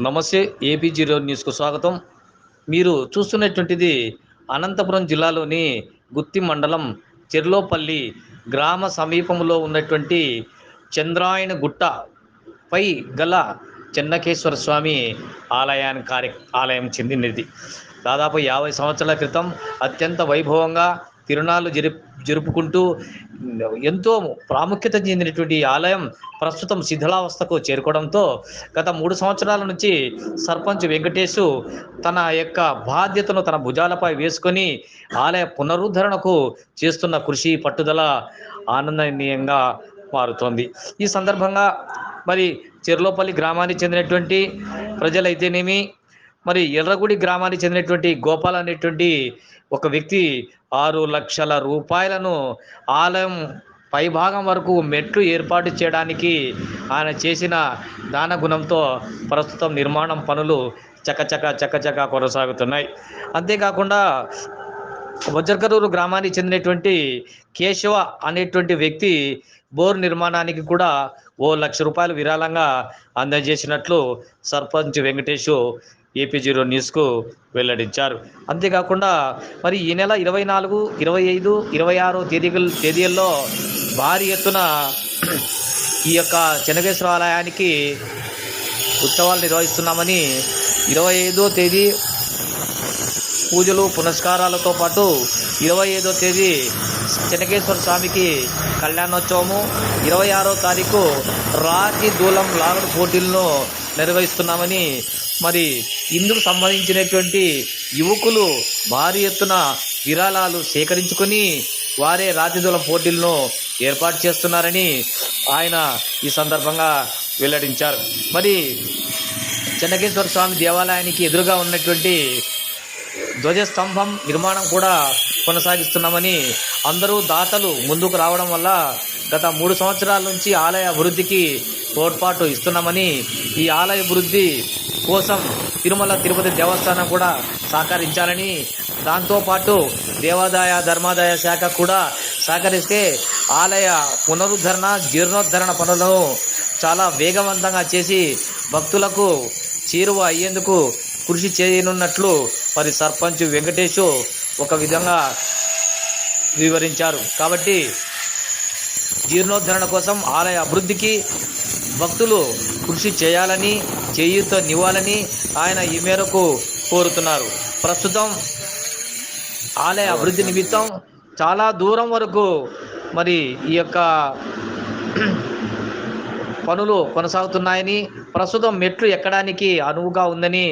నమస్తే AP zero న్యూస్కు స్వాగతం. మీరు చూస్తున్నటువంటిది అనంతపురం జిల్లాలోని గుత్తి మండలం చెర్లోపల్లి గ్రామ సమీపంలో ఉన్నటువంటి చంద్రాయణ గుట్ట పై గల చెన్నకేశ్వర స్వామి ఆలయాన్ని కార్య ఆలయం చెందినది. దాదాపు యాభై సంవత్సరాల క్రితం అత్యంత వైభవంగా తిరునాళ్ళు జరుపు జరుపుకుంటూ ఎంతో ప్రాముఖ్యత చెందినటువంటి ఈ ఆలయం ప్రస్తుతం శిథిలావస్థకు చేరుకోవడంతో గత మూడు సంవత్సరాల నుంచి సర్పంచ్ వెంకటేశు తన యొక్క బాధ్యతను తన భుజాలపై వేసుకొని ఆలయ పునరుద్ధరణకు చేస్తున్న కృషి పట్టుదల ఆనందనీయంగా మారుతోంది. ఈ సందర్భంగా మరి చెర్లోపల్లి గ్రామానికి చెందినటువంటి ప్రజలైతేనేమి మరి ఎర్రగుడి గ్రామానికి చెందినటువంటి గోపాల్ అనేటువంటి ఒక వ్యక్తి ఆరు లక్షల రూపాయలను ఆలయం పైభాగం వరకు మెట్లు ఏర్పాటు చేయడానికి ఆయన చేసిన దాన గుణంతో ప్రస్తుతం నిర్మాణం పనులు చకచక చకచక కొనసాగుతున్నాయి. అంతేకాకుండా వజ్రకరూరు గ్రామానికి చెందినటువంటి కేశవ అనేటువంటి వ్యక్తి బోర్ నిర్మాణానికి కూడా ఓ లక్ష రూపాయలు విరాళంగా అందజేసినట్లు సర్పంచ్ వెంకటేష్ ఏపీ జీరో న్యూస్కు వెల్లడించారు. అంతేకాకుండా మరి ఈ నెల ఇరవై నాలుగు ఇరవై ఐదు ఇరవై ఆరు తేదీ తేదీల్లో భారీ ఎత్తున ఈ యొక్క చెన్నకేశ్వర ఆలయానికి ఉత్సవాలు నిర్వహిస్తున్నామని ఇరవై ఐదో తేదీ పూజలు పునస్కారాలతో పాటు ఇరవై ఐదో తేదీ చెనకేశ్వర స్వామికి కళ్యాణోత్సవము. ఇరవై ఆరో తారీఖు రాతి దూలం లాగడు పోటీలను నిర్వహిస్తున్నామని మరి ఇందుకు సంబంధించినటువంటి యువకులు భారీ ఎత్తున విరాళాలు సేకరించుకొని వారే రాతిదూలం పోటీలను ఏర్పాటు చేస్తున్నారని ఆయన ఈ సందర్భంగా వెల్లడించారు. మరి చెన్నకేశ్వర స్వామి దేవాలయానికి ఎదురుగా ఉన్నటువంటి ధ్వజస్తంభం నిర్మాణం కూడా కొనసాగిస్తున్నామని అందరూ దాతలు ముందుకు రావడం వల్ల గత మూడు సంవత్సరాల నుంచి ఆలయ అభివృద్ధికి తోడ్పాటు ఇస్తున్నామని ఈ ఆలయ అభివృద్ధి కోసం తిరుమల తిరుపతి దేవస్థానం కూడా సహకరించాలని దాంతోపాటు దేవాదాయ ధర్మాదాయ శాఖ కూడా సహకరిస్తే ఆలయ పునరుద్ధరణ జీర్ణోద్ధరణ పనులను చాలా వేగవంతంగా చేసి భక్తులకు చేరువ అయ్యేందుకు కృషి చేయనున్నట్లు మరి సర్పంచ్ వెంకటేష్ ఒక విధంగా వివరించారు. కాబట్టి జీర్ణోద్ధరణ కోసం ఆలయ అభివృద్ధికి భక్తులు కృషి చేయాలని చేయూత నివ్వాలని ఆయన ఈ మేరకు కోరుతున్నారు. ప్రస్తుతం ఆలయ అభివృద్ధి నిమిత్తం చాలా దూరం వరకు మరి ఈ యొక్క పనులు కొనసాగుతున్నాయని ప్రస్తుతం మెట్లు ఎక్కడానికి అనువుగా ఉందని